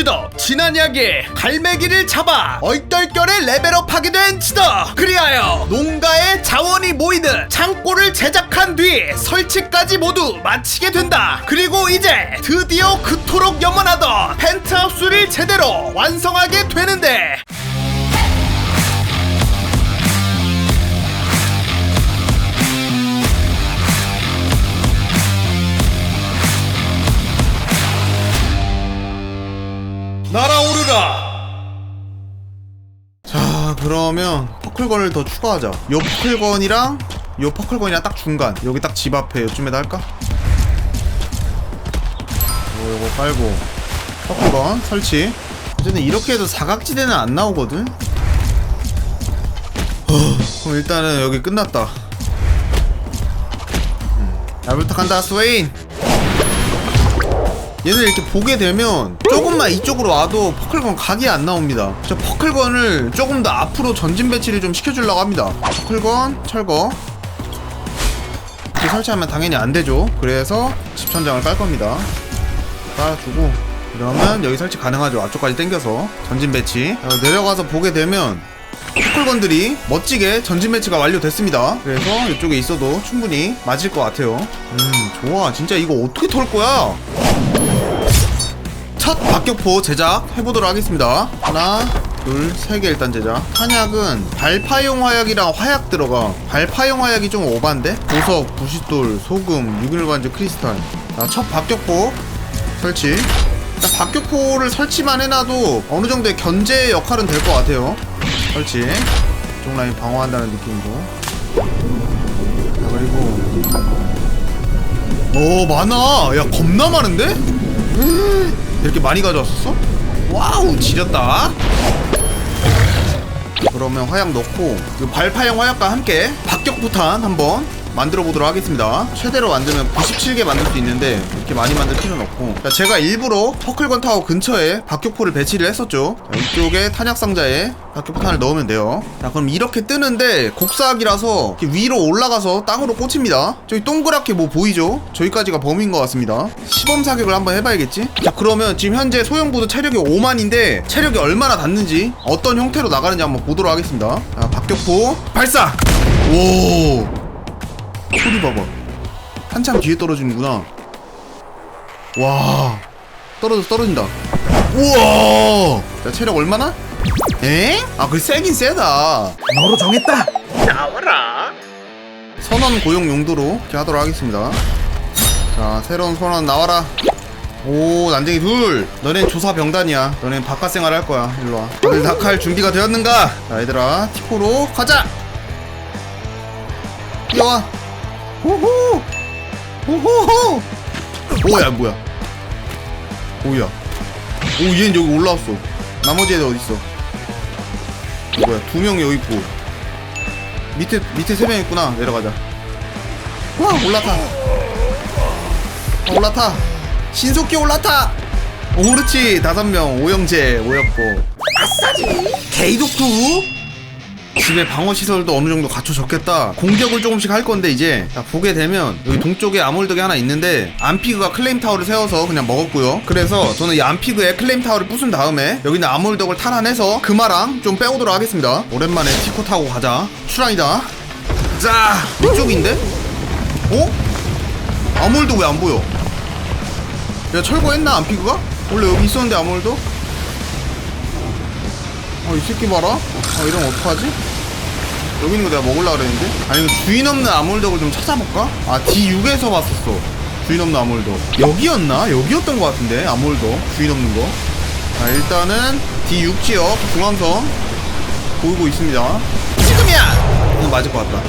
지덕 지난 이야기에 갈매기를 잡아 얼떨결에 레벨업하게 된 지덕 그리하여 농가에 자원이 모이듯 창고를 제작한 뒤 설치까지 모두 마치게 된다. 그리고 이제 드디어 그토록 염원하던 펜트하우스를 제대로 완성하게 되는데 퍼클건을 더 추가하자. 요 퍼클건이랑 요 퍼클건이랑 딱 중간. 여기 딱 집 앞에 요쯤에다 할까? 요, 요거 깔고. 퍼클건 설치. 어쨌든 이렇게 해도 사각지대는 안 나오거든? 어, 그럼 일단은 여기 끝났다. 음, 잘 부탁한다 스웨인 얘들 이렇게 보게 되면 조금만 이쪽으로 와도 퍼클건 각이 안 나옵니다. 저 퍼클건을 조금 더 앞으로 전진 배치를 좀 시켜주려고 합니다. 퍼클건 철거. 이렇게 설치하면 당연히 안 되죠. 그래서 집천장을 깔 겁니다. 깔아주고 그러면 여기 설치 가능하죠. 앞쪽까지 당겨서 전진 배치. 어, 내려가서 보게 되면 퍼클건들이 멋지게 전진 배치가 완료됐습니다. 그래서 이쪽에 있어도 충분히 맞을 것 같아요. 음, 좋아. 진짜 이거 어떻게 털 거야? 첫 박격포 제작 해보도록 하겠습니다. 하나, 둘, 세 개 일단 제작. 탄약은 발파용 화약이랑 화약 들어가. 발파용 화약이 좀 오반데? 보석, 부싯돌, 소금, 유길반지 크리스탈. 자, 첫 박격포 설치. 일단 박격포를 설치만 해놔도 어느 정도의 견제 역할은 될 것 같아요. 설치. 쪽 라인 방어한다는 느낌으로. 자, 그리고 오 많아 야 겁나 많은데? 이렇게 많이 가져왔었어? 와우 지렸다 그러면 화약 넣고 이 발파형 화약과 함께 박격포탄 한번 만들어 보도록 하겠습니다. 최대로 만들면 97개 만들 수 있는데 이렇게 많이 만들 필요는 없고. 자, 제가 일부러 퍼클건 타워 근처에 박격포를 배치를 했었죠. 자, 이쪽에 탄약 상자에 박격포탄을 넣으면 돼요. 자 그럼 이렇게 뜨는데 곡사각이라서 위로 올라가서 땅으로 꽂힙니다. 저기 동그랗게 뭐 보이죠? 저기까지가 범위인 것 같습니다. 시범 사격을 한번 해봐야겠지? 자 그러면 지금 현재 소형부도 체력이 5만인데 체력이 얼마나 닿는지 어떤 형태로 나가는지 한번 보도록 하겠습니다. 자 박격포 발사! 오 소리 봐봐. 한참 뒤에 떨어지는구나. 와. 떨어져 떨어진다. 우와! 자 체력 얼마나? 에? 아그 세긴 세다. 너로 정했다. 나와라. 선원 고용 용도로 이렇게 하도록 하겠습니다. 자 새로운 선원 나와라. 오 난쟁이 둘. 너넨 조사 병단이야. 너넨 바깥 생활 할 거야. 일로와. 다들 다칼 준비가 되었는가? 자 얘들아 티코로 가자! 뛰어와 호호! 호호호! 오야 뭐야? 오야. 오 얘는 여기 올라왔어. 나머지 애들 어딨어? 뭐야 두 명이 여기 있고. 밑에 밑에 세 명 있구나. 내려가자. 와 올라타. 아, 올라타. 신속히 올라타! 오르치 다섯 명. 오영재 오였고. 아싸지. 개이독투 집에 방어 시설도 어느 정도 갖춰졌겠다. 공격을 조금씩 할 건데 이제 자, 보게 되면 여기 동쪽에 아몰덕이 하나 있는데 암피그가 클레임 타워를 세워서 그냥 먹었고요. 그래서 저는 이 암피그에 클레임 타워를 부순 다음에 여기 있는 아몰덕을 탈환해서 금화랑 좀 빼오도록 하겠습니다. 오랜만에 티코 타고 가자. 출항이다. 자 이쪽인데? 어? 아몰드 왜안 보여? 야 철거했나 암피그가? 원래 여기 있었는데 아몰드? 아, 이 새끼 봐라. 아, 이러면 어떡하지? 여기 있는 거 내가 먹으려고 그랬는데? 아니면 주인 없는 아몰덕을 좀 찾아볼까? 아, D6에서 봤었어. 주인 없는 아몰덕. 여기였나? 여기였던 것 같은데, 아몰덕. 주인 없는 거. 자, 일단은 D6 지역 중앙선 보이고 있습니다. 지금이야! 이거 맞을 것 같다.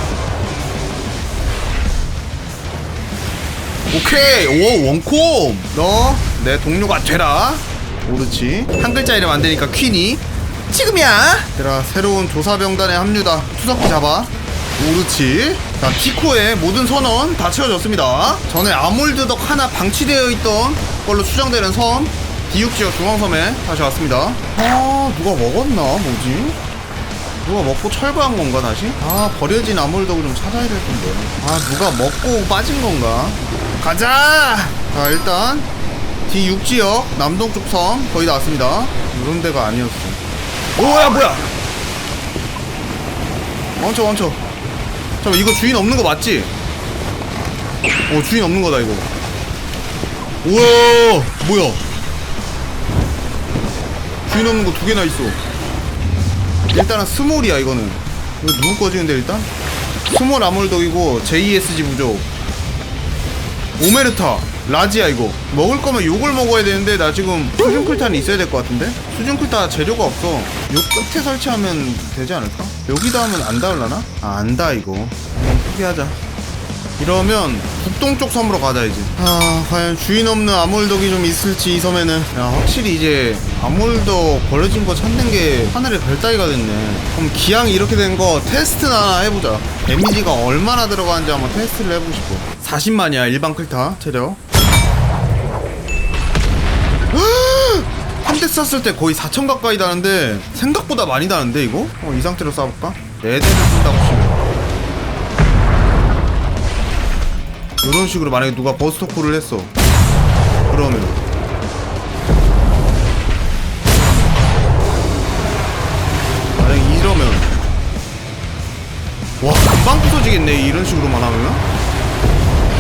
오케이! 오, 원콤! 너, 내 동료가 되라. 오르치. 한 글자 이름 안 되니까 퀸이. 지금이야! 얘들아, 새로운 조사병단에 합류다. 투석기 잡아. 오르치. 자, 티코의 모든 선원 다 채워졌습니다. 전에 아몰드덕 하나 방치되어 있던 걸로 추정되는 섬. 디육지역 중앙섬에 다시 왔습니다. 아, 누가 먹었나? 뭐지? 누가 먹고 철거한 건가, 다시? 아, 버려진 아몰덕을 좀 찾아야 될 텐데. 아, 누가 먹고 빠진 건가? 가자! 자, 일단, D6지역 남동쪽 섬 거의 다 왔습니다 이런 데가 아니었어 오야 뭐야? 멈춰 멈춰. 잠깐 이거 주인 없는 거 맞지? 어 주인 없는 거다 이거. 우와 뭐야? 주인 없는 거 두 개나 있어. 일단은 스몰이야 이거는. 이거 누구 거지 근데 일단? 스몰 아몰독이고 JSG 부족. 오메르타 라지야 이거. 먹을 거면 요걸 먹어야 되는데 나 지금 수중클탄이 있어야 될 것 같은데? 수중클탄 재료가 없어. 요 끝에 설치하면 되지 않을까? 여기다 하면 안 닿을라나? 아 안다 이거. 그냥 포기하자. 이러면 북동쪽 섬으로 가자 이제. 아 과연 주인 없는 아몰독이 좀 있을지 이 섬에는. 야 확실히 이제 아몰독 버려진 거 찾는 게 하늘의 별 따위가 됐네. 그럼 기왕 이렇게 된 거 테스트나 해보자. 데미지가 얼마나 들어가는지 한번 테스트를 해보고 싶어. 40만이야 일반 클타 체력 쐈을 때 거의 4천 가까이 다는데 생각보다 많이 다는데 이거? 어, 이 상태로 쏴볼까? 4대를 쏜다고 치면. 이런 식으로 만약에 누가 버스터콜을 했어. 그러면. 만약에 이러면. 와 금방 부서지겠네 이런 식으로만 하면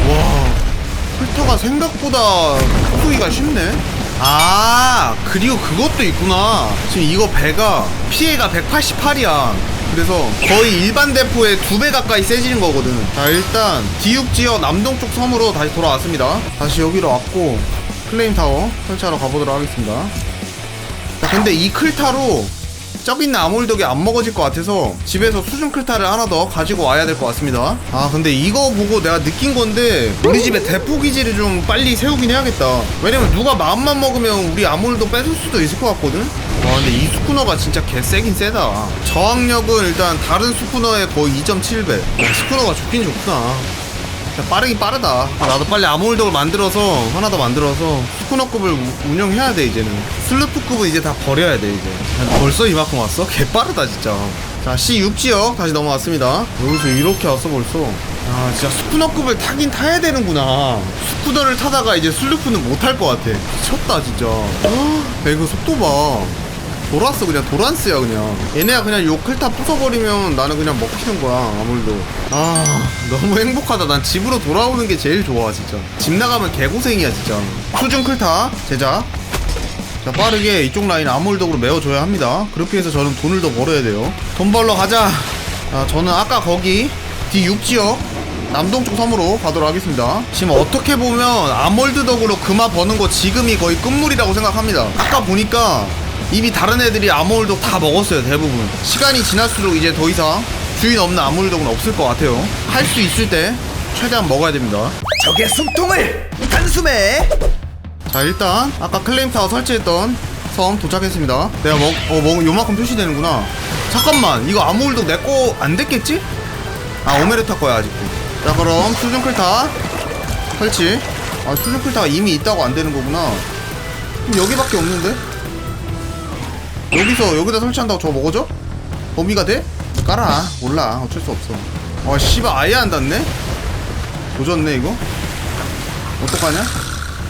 와 필터가 생각보다 부수기가 쉽네 아 그리고 그것도 있구나. 지금 이거 배가 피해가 188이야. 그래서 거의 일반 대포의 두 배 가까이 세지는 거거든. 자 일단 디육 지역 남동쪽 섬으로 다시 돌아왔습니다. 다시 여기로 왔고 클레임 타워 설치하러 가보도록 하겠습니다. 자 근데 이 클타로 저기 있는 아몰독이 안 먹어질 것 같아서 집에서 수중 클타를 하나 더 가지고 와야 될 것 같습니다. 아 근데 이거 보고 내가 느낀 건데 우리 집에 대포 기지를 좀 빨리 세우긴 해야겠다. 왜냐면 누가 마음만 먹으면 우리 아몰독 뺏을 수도 있을 것 같거든? 와 근데 이 스쿠너가 진짜 개세긴 세다. 저항력은 일단 다른 스쿠너의 거의 2.7배. 스쿠너가 좋긴 좋구나 야, 빠르긴 빠르다. 아, 나도 빨리 아몰독을 만들어서 하나 더 만들어서 스쿠너급을 우- 운영해야 돼 이제는. 슬루프급은 이제 다 버려야 돼 이제. 야, 벌써 이만큼 왔어? 개 빠르다 진짜. 자 C6 지역 다시 넘어왔습니다. 여기서 이렇게 왔어 벌써. 아 진짜 스쿠너급을 타긴 타야 되는구나. 스쿠너를 타다가 이제 슬루프는 못탈것 같아. 미쳤다 진짜. 야, 이거 속도 봐. 돌았어 그냥. 도란스야 그냥. 얘네가 그냥 요 클타 부숴버리면 나는 그냥 먹히는 거야 아무래도. 아 너무 행복하다. 난 집으로 돌아오는 게 제일 좋아 진짜. 집 나가면 개고생이야 진짜. 수중 클타 제작. 자 빠르게 이쪽 라인 아몰독으로 메워줘야 합니다. 그렇게 해서 저는 돈을 더 벌어야 돼요. 돈 벌러 가자. 아 저는 아까 거기 D6지역 남동쪽 섬으로 가도록 하겠습니다. 지금 어떻게 보면 아몰드 덕으로 금화 버는 거 지금이 거의 끝물이라고 생각합니다. 아까 보니까 이미 다른 애들이 아몰독 다 먹었어요 대부분. 시간이 지날수록 이제 더 이상 주인 없는 아몰독은 없을 것 같아요. 할 수 있을 때 최대한 먹어야 됩니다. 적의 숨통을 단숨에! 자 일단 아까 클레임 타워 설치했던 섬 도착했습니다. 내가 먹.. 어 먹.. 요만큼 표시되는구나. 잠깐만 이거 아몰독 내 거 안 됐겠지? 아 오메르타 거야 아직도. 자 그럼 수중 클타 설치. 아 수중 클타가 이미 있다고 안 되는 거구나. 그럼 여기밖에 없는데? 여기서 여기다 설치한다고 저거 먹어져? 범위가 돼? 깔아 몰라 어쩔 수 없어 아 씨발 아예 안 닿네? 조졌네 이거 어떡하냐?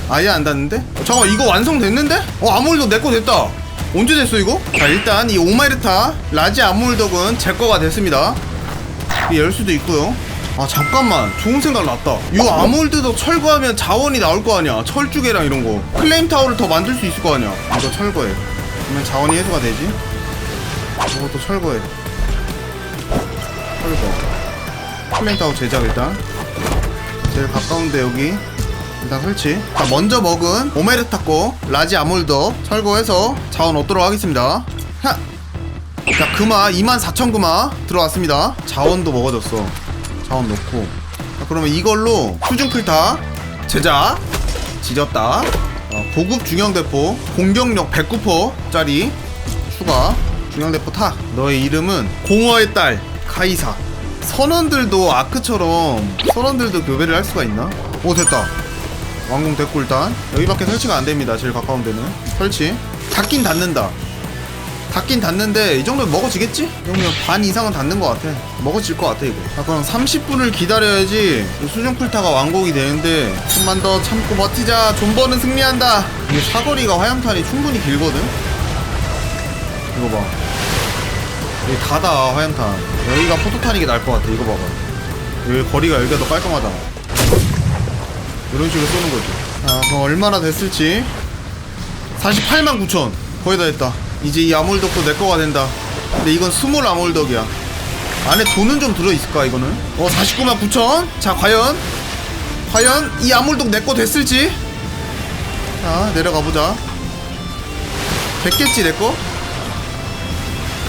아예 안 닿는데? 어, 잠깐만 이거 완성됐는데? 어 아몰독 내거 됐다 언제 됐어 이거? 자 일단 이 오메르타 라지 아몰독은 제 거가 됐습니다 이열 수도 있고요 아 잠깐만 좋은 생각 났다 이거 아몰드도 철거하면 자원이 나올 거 아니야 철쭉이랑 이런 거 클레임 타워를 더 만들 수 있을 거 아니야 이거 철거해 그러면 자원이 해소가 되지? 이것도 철거해. 철거. 클레임 타워 제작 일단. 제일 가까운데 여기. 일단 설치. 자 먼저 먹은 오메르타 거 라지 아몰더 철거해서 자원 얻도록 하겠습니다. 하! 자 금화 24,000 금화 들어왔습니다. 자원도 먹어줬어. 자원 넣고. 자 그러면 이걸로 수중 필타 제작. 지졌다. 어, 고급 중형대포 공격력 109%짜리 추가 중형대포 타. 너의 이름은 공허의 딸 카이사. 선원들도 아크처럼 선원들도 교배를 할 수가 있나? 오 됐다. 왕궁 됐고 일단 여기밖에 설치가 안 됩니다. 제일 가까운 데는. 설치. 닿긴 닿는다 닿긴 닿는데 이 정도면 먹어지겠지? 그러면 반 이상은 닿는 것 같아. 먹어질 것 같아 이거. 자 그럼 30분을 기다려야지 이 수중 풀타가 완공이 되는데 좀만 더 참고 버티자. 존버는 승리한다. 이게 사거리가 화염탄이 충분히 길거든? 이거 봐. 여기 다다 화염탄. 여기가 포토탄이 게 날 것 같아. 이거 봐봐. 여기 거리가 여기가 더 깔끔하잖아 이런 식으로 쏘는 거지. 아 그럼 얼마나 됐을지? 48만 9천. 거의 다 했다 이제 이 아몰덕도 내 거가 된다. 근데 이건 스몰 아몰덕이야. 안에 돈은 좀 들어있을까 이거는? 어 49만 9천? 자 과연? 과연 이 아몰덕 내 거 됐을지? 자 내려가 보자. 됐겠지 내거?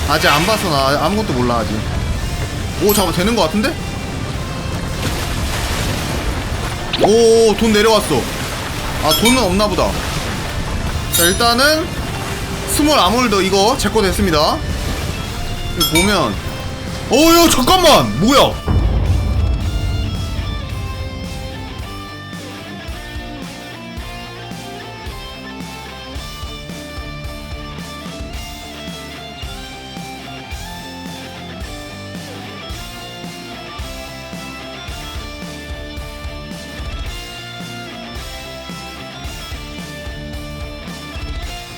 아직 안 봤어 나 아무것도 몰라 아직. 오 잠깐 되는 거 같은데? 오 돈 내려왔어. 아 돈은 없나 보다. 자 일단은 스몰 아몰더 이거 제 거 됐습니다. 보면. 어야 잠깐만! 뭐야